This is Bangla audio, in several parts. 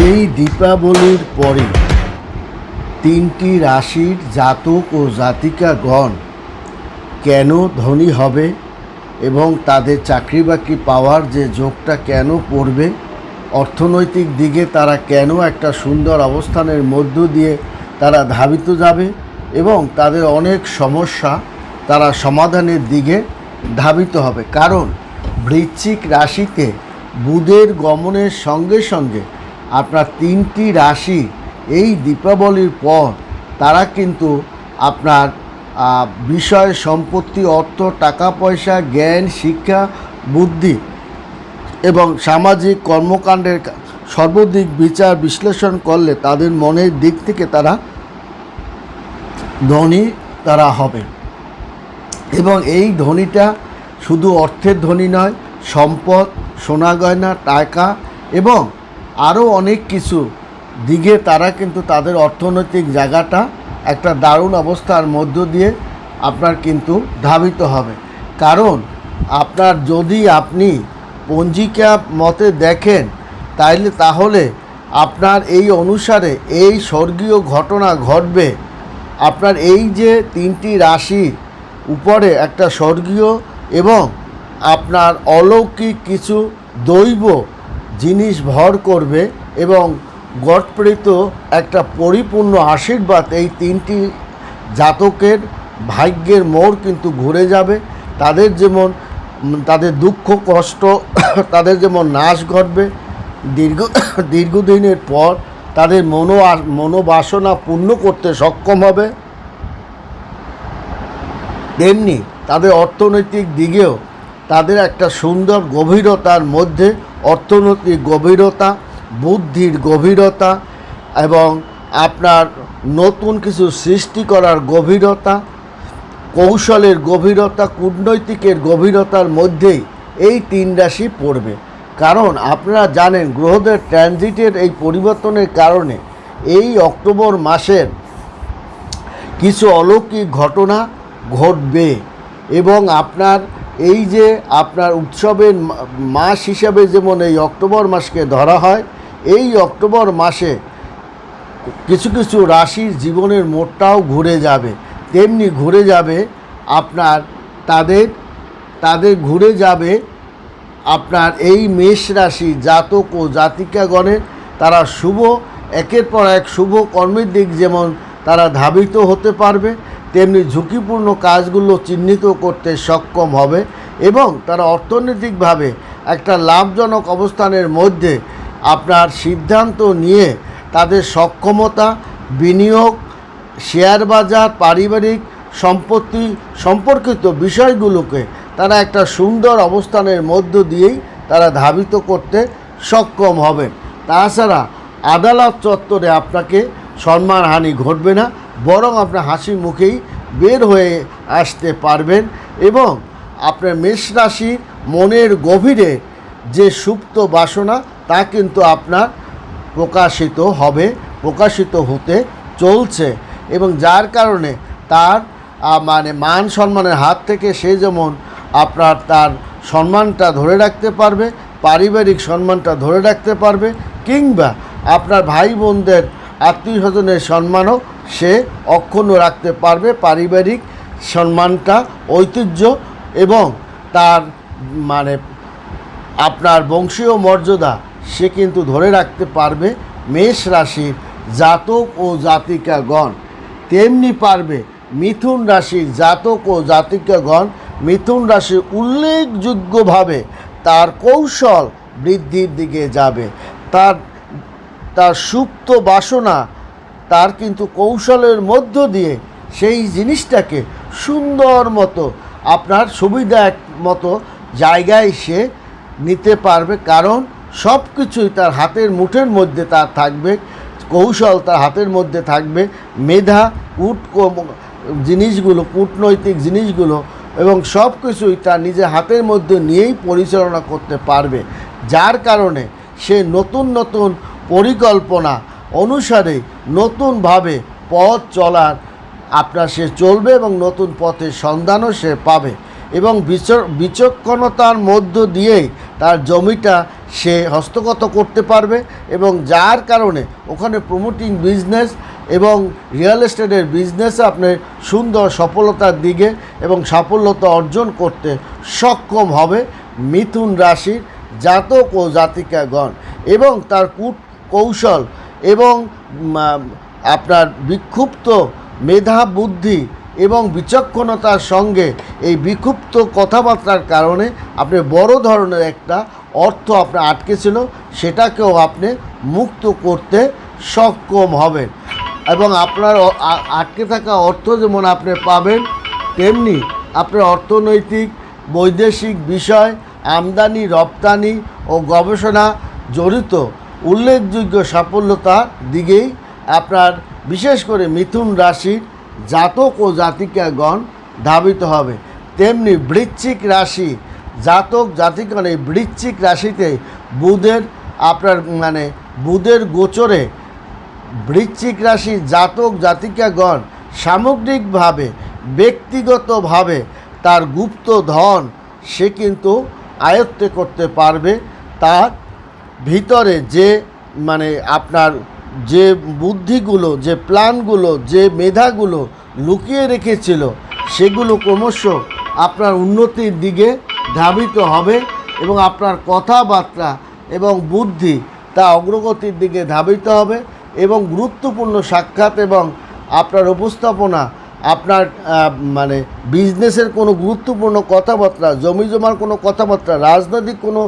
এই দীপাবলির পরে তিনটি রাশির জাতক ও জাতিকাগণ কেন ধনী হবে এবং তাদের চাকরি বাকরি পাওয়ার যে যোগটা কেন পড়বে, অর্থনৈতিক দিকে তারা কেন একটা সুন্দর অবস্থানের মধ্য দিয়ে তারা ধাবিত যাবে এবং তাদের অনেক সমস্যা তারা সমাধানের দিকে ধাবিত হবে। কারণ বৃশ্চিক রাশিতে বুধের গমনের সঙ্গে সঙ্গে আপনার তিনটি রাশি এই দীপাবলির পর, তারা কিন্তু আপনার বিষয়, সম্পত্তি, অর্থ, টাকা, পয়সা, জ্ঞান, শিক্ষা, বুদ্ধি এবং সামাজিক কর্মকাণ্ডের সর্বদিক বিচার বিশ্লেষণ করলে তাদের মনের দিক থেকে তারা ধনী তারা হবে। এবং এই ধনীটা শুধু অর্থের ধনী নয়, সম্পদ, সোনা গয়না, টাকা এবং আরও অনেক কিছু। দিকে তারা কিন্তু তাদের অর্থনৈতিক জায়গাটা একটা দারুণ অবস্থার মধ্য দিয়ে আপনার কিন্তু ধাবিত হবে। কারণ আপনার যদি আপনি পঞ্জিকা মতে দেখেন, তাইলে তাহলে আপনার এই অনুসারে এই স্বর্গীয় ঘটনা ঘটবে। আপনার এই যে তিনটি রাশির উপরে একটা স্বর্গীয় এবং আপনার অলৌকিক কিছু দৈব জিনিস ভর করবে এবং গটপ্রীত একটা পরিপূর্ণ আশীর্বাদ এই তিনটি জাতকের ভাগ্যের মোড় কিন্তু ঘুরে যাবে। তাদের যেমন, তাদের দুঃখ, কষ্ট, তাদের যেমন নাশ ঘটবে, দীর্ঘ, দীর্ঘদিনের পর তাদের মনো, মনোবাসনা পূর্ণ করতে সক্ষম হবে। তেমনি তাদের অর্থনৈতিক দিকেও তাদের একটা সুন্দর গভীরতার মধ্যে অর্থনৈতিক গভীরতা, বুদ্ধির গভীরতা এবং আপনার নতুন কিছু সৃষ্টি করার গভীরতা, কৌশলের গভীরতা, কূটনৈতিকের গভীরতার মধ্যেই এই তিন রাশি পড়বে। কারণ আপনারা জানেন গ্রহদের ট্রানজিটের এই পরিবর্তনের কারণে এই অক্টোবর মাসের কিছু অলৌকিক ঘটনা ঘটবে এবং আপনার এই যে আপনার উৎসবের মাস হিসাবে যেমন এই অক্টোবর মাসকে ধরা হয়, এই অক্টোবর মাসে কিছু কিছু রাশির জীবনের মোড়টাও ঘুরে যাবে। তেমনি ঘুরে যাবে আপনার তাদের তাদের ঘুরে যাবে আপনার এই মেষ রাশি জাতক ও জাতিকাগণের। তারা শুভ, একের পর এক শুভ কর্মের দিক যেমন তারা ধাবিত হতে পারবে। তেমনি ঝুঁকিপূর্ণ কাজগুলো চিহ্নিত করতে সক্ষম হবে এবং তারা অর্থনৈতিকভাবে একটা লাভজনক অবস্থানের মধ্যে আপনার সিদ্ধান্ত নিয়ে তাদের সক্ষমতা, বিনিয়োগ, শেয়ার বাজার, পারিবারিক সম্পত্তি সম্পর্কিত বিষয়গুলোকে তারা একটা সুন্দর অবস্থানের মধ্য দিয়েই তারা ধাবিত করতে সক্ষম হবেন। তাছাড়া আদালত চত্বরে আপনাকে সম্মানহানি ঘটবে না। বরং আপনার হাসি মুখেই বের হয়ে আসতে পারবেন এবং আপনার মেষ রাশির মনের গভীরে যে সুপ্ত বাসনা, তা কিন্তু আপনার প্রকাশিত হবে, প্রকাশিত হতে চলছে এবং যার কারণে তার মানে মান সম্মানের হাত থেকে সে যেমন আপনার তার সম্মানটা ধরে রাখতে পারবে, পারিবারিক সম্মানটা ধরে রাখতে পারবে কিংবা আপনার ভাই বোনদের আত্মীয় স্বজনের সম্মানও সে অক্ষুণ্ণ রাখতে পারবে পারিবারিক সম্মানটা, ঐতিহ্য এবং তার মানে আপনার বংশীয় মর্যাদা সে কিন্তু ধরে রাখতে পারবে মেষ রাশির জাতক ও জাতিকাগণ। তেমনি পারবে মিথুন রাশির জাতক ও জাতিকাগণ। মিথুন রাশি উল্লেখযোগ্যভাবে তার কৌশল বৃদ্ধির দিকে যাবে। তার তার সুপ্ত বাসনা তার কিন্তু কৌশলের মধ্য দিয়ে সেই জিনিসটাকে সুন্দর মতো, আপনার সুবিধা মতো জায়গায় সে নিতে পারবে। কারণ সব কিছুই তার হাতের মুঠের মধ্যে তার থাকবে, কৌশল তার হাতের মধ্যে থাকবে, মেধা কূট জিনিসগুলো, কূটনৈতিক জিনিসগুলো এবং সব কিছুই তার নিজের হাতের মধ্যে নিয়েই পরিচালনা করতে পারবে। যার কারণে সে নতুন নতুন পরিকল্পনা অনুসারে নতুনভাবে পথ চলার আপনার সে চলবে এবং নতুন পথের সন্ধানও সে পাবে এবং বিচ- বিচক্ষণতার মধ্য দিয়েই তার জমিটা সে হস্তগত করতে পারবে এবং যার কারণে ওখানে প্রমোটিং বিজনেস এবং রিয়েল এস্টেটের বিজনেসে আপনি সুন্দর সফলতার দিকে এবং সাফল্যতা অর্জন করতে সক্ষম হবে মিথুন রাশির জাতক ও জাতিকাগণ এবং তার কূট কৌশল এবং আপনার বিক্ষুব্ধ মেধা, বুদ্ধি এবং বিচক্ষণতার সঙ্গে এই বিক্ষুব্ধ কথাবার্তার কারণে আপনি বড় ধরনের একটা অর্থ আপনার আটকে ছিল সেটাকেও আপনি মুক্ত করতে সক্ষম হবেন। এবং আপনার আটকে থাকা অর্থ যেমন আপনি পাবেন, তেমনি আপনার অর্থনৈতিক, বৈদেশিক বিষয়, আমদানি, রপ্তানি ও গবেষণা জড়িত উল্লেখযোগ্য সাফল্যতার দিকেই আপনার বিশেষ করে মিথুন রাশির জাতক ও জাতিকাগণ ধাবিত হবে। তেমনি বৃশ্চিক রাশি, জাতক জাতিগণ এই বৃশ্চিক রাশিতে বুধের আপনার মানে বুধের গোচরে বৃশ্চিক রাশি, জাতক জাতিকাগণ সামগ্রিকভাবে, ব্যক্তিগতভাবে তার গুপ্ত ধন সে কিন্তু আয়ত্তে করতে পারবে। তার ভিতরে যে মানে আপনার যে বুদ্ধিগুলো, যে প্ল্যানগুলো, যে মেধাগুলো লুকিয়ে রেখেছিল, সেগুলো ক্রমশ আপনার উন্নতির দিকে ধাবিত হবে এবং আপনার কথাবার্তা এবং বুদ্ধি তা অগ্রগতির দিকে ধাবিত হবে এবং গুরুত্বপূর্ণ সাক্ষাৎ এবং আপনার উপস্থাপনা আপনার মানে বিজনেসের কোনো গুরুত্বপূর্ণ কথাবার্তা, জমি জমার কোনো কথাবার্তা, রাজনৈতিক কোনো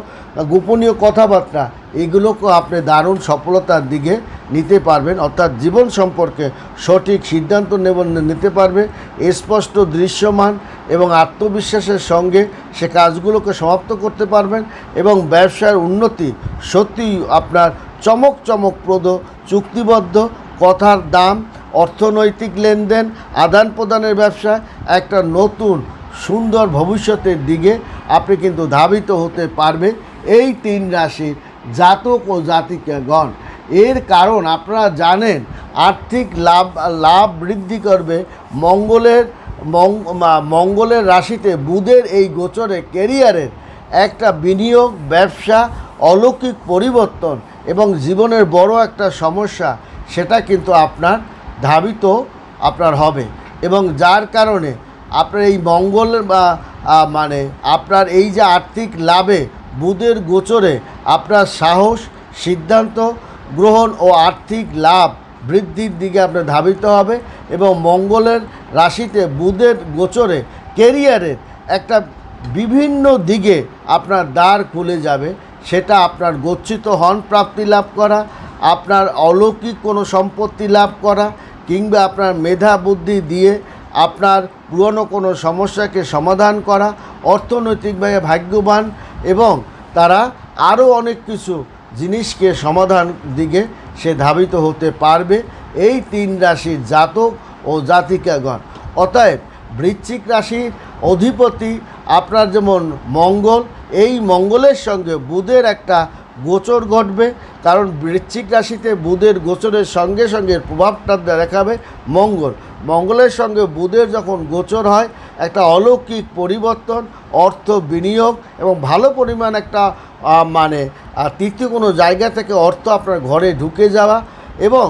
গোপনীয় কথাবার্তা, এগুলোকে আপনি দারুণ সফলতার দিকে নিতে পারবেন, অর্থাৎ জীবন সম্পর্কে সঠিক সিদ্ধান্ত নিতে পারবে, স্পষ্ট দৃশ্যমান এবং আত্মবিশ্বাসের সঙ্গে সে কাজগুলোকে সমাপ্ত করতে পারবেন এবং ব্যবসার উন্নতি সত্যিই আপনার চমক চমকপ্রদ, চুক্তিবদ্ধ, কথার দাম অর্থনৈতিক লেনদেন, আদান প্রদানের ব্যবসা, একটা নতুন সুন্দর ভবিষ্যতের দিকে আপনি কিন্তু ধাবিত হতে পারবে এই তিন রাশির জাতক ও জাতিকাগণ। এর কারণ আপনারা জানেন, আর্থিক লাভ লাভ বৃদ্ধি করবে, মঙ্গলের মঙ্গলের রাশিতে বুধের এই গোচরে কেরিয়ারের একটা বিনিয়োগ, ব্যবসা, অলৌকিক পরিবর্তন এবং জীবনের বড় একটা সমস্যা, সেটা কিন্তু আপনার ধাবিত আপনার হবে এবং যার কারণে আপনার এই মঙ্গল মানে আপনার এই যে আর্থিক লাভে বুধের গোচরে আপনার সাহস, সিদ্ধান্ত গ্রহণ ও আর্থিক লাভ বৃদ্ধির দিকে আপনার ধাবিত হবে এবং মঙ্গলের রাশিতে বুধের গোচরে কেরিয়ারের একটা বিভিন্ন দিকে আপনার দ্বার খুলে যাবে। সেটা আপনার গচ্ছিত হন প্রাপ্তি লাভ করা, আপনার অলৌকিক কোনো সম্পত্তি লাভ করা কিংবা আপনার মেধা বুদ্ধি দিয়ে আপনার পুরনো কোনো সমস্যাকে সমাধান করা অর্থনৈতিকভাবে ভাগ্যবান এবং তারা আরও অনেক কিছু জিনিসকে সমাধান দিকে সে ধাবিত হতে পারবে এই তিন রাশির জাতক ও জাতিকাগণ। অতএব বৃশ্চিক রাশির অধিপতি, আপনার যেমন মঙ্গল, এই মঙ্গলের সঙ্গে বুধের একটা গোচর ঘটবে, কারণ বৃশ্চিক রাশিতে বুধের গোচরের সঙ্গে সঙ্গে প্রভাবটা দেখাবে মঙ্গল। মঙ্গলের সঙ্গে বুধের যখন গোচর হয়, একটা অলৌকিক পরিবর্তন, অর্থ বিনিয়োগ এবং ভালো পরিমাণ একটা মানে তৃতীয় কোনো জায়গা থেকে অর্থ আপনার ঘরে ঢুকে যাওয়া এবং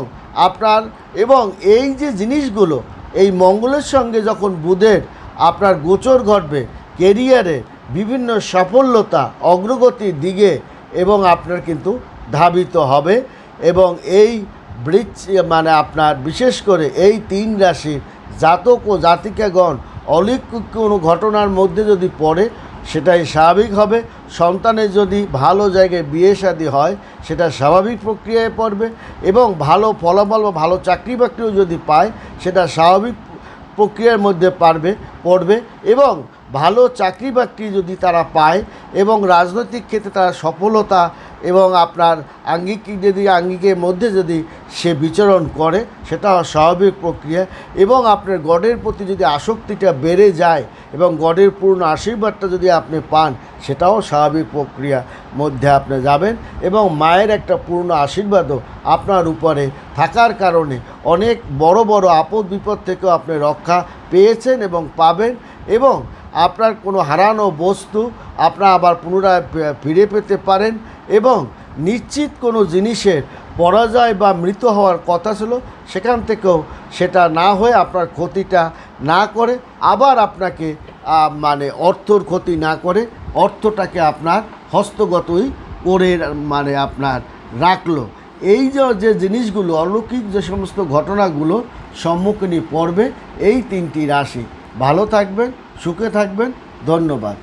আপনার, এবং এই যে জিনিসগুলো, এই মঙ্গলের সঙ্গে যখন বুধের আপনার গোচর ঘটবে কেরিয়ারে বিভিন্ন সাফল্যতা, অগ্রগতির দিকে এবং আপনার কিন্তু ধাবিত হবে এবং এই বৃক্ষ মানে আপনার বিশেষ করে এই তিন রাশির জাতক ও জাতিকাগণ অলৌকিক কোনো ঘটনার মধ্যে যদি পড়ে, সেটাই স্বাভাবিক হবে। সন্তানের যদি ভালো জায়গায় বিয়ে শাদী হয়, সেটা স্বাভাবিক প্রক্রিয়ায় পড়বে এবং ভালো ফলাফল বা ভালো চাকরি বাকরিও যদি পায়, সেটা স্বাভাবিক প্রক্রিয়ার মধ্যে পারবে, পড়বে এবং ভালো চাকরি বাকরি যদি তারা পায় এবং রাজনৈতিক ক্ষেত্রে তারা সফলতা এবং আপনার আঙ্গিক যদি আঙ্গিকের মধ্যে যদি সে বিচরণ করে, সেটা স্বাভাবিক প্রক্রিয়া এবং আপনার গডের প্রতি যদি আসক্তিটা বেড়ে যায় এবং গডের পূর্ণ আশীর্বাদটা যদি আপনি পান, সেটাও স্বাভাবিক প্রক্রিয়া মধ্যে আপনি যাবেন এবং মায়ের একটা পূর্ণ আশীর্বাদও আপনার উপরে থাকার কারণে অনেক বড় বড় আপদ বিপদ থেকেও আপনি রক্ষা পেয়েছেন এবং পাবেন এবং আপনার কোনো হারানো বস্তু আপনার আবার পুনরায় ফিরে পেতে পারেন এবং নিশ্চিত কোনো জিনিসের পরাজয় বা মৃত হওয়ার কথা ছিল, সেখান থেকেও সেটা না হয়ে আপনার ক্ষতিটা না করে, আবার আপনাকে মানে অর্থর ক্ষতি না করে, অর্থটাকে আপনার হস্তগতই করে মানে আপনার রাখল। এই যে জিনিসগুলো, অলৌকিক যে সমস্ত ঘটনাগুলো সম্মুখীনই পড়বে, এই তিনটি রাশি। ভালো থাকবেন সুখে থাকবেন ধন্যবাদ।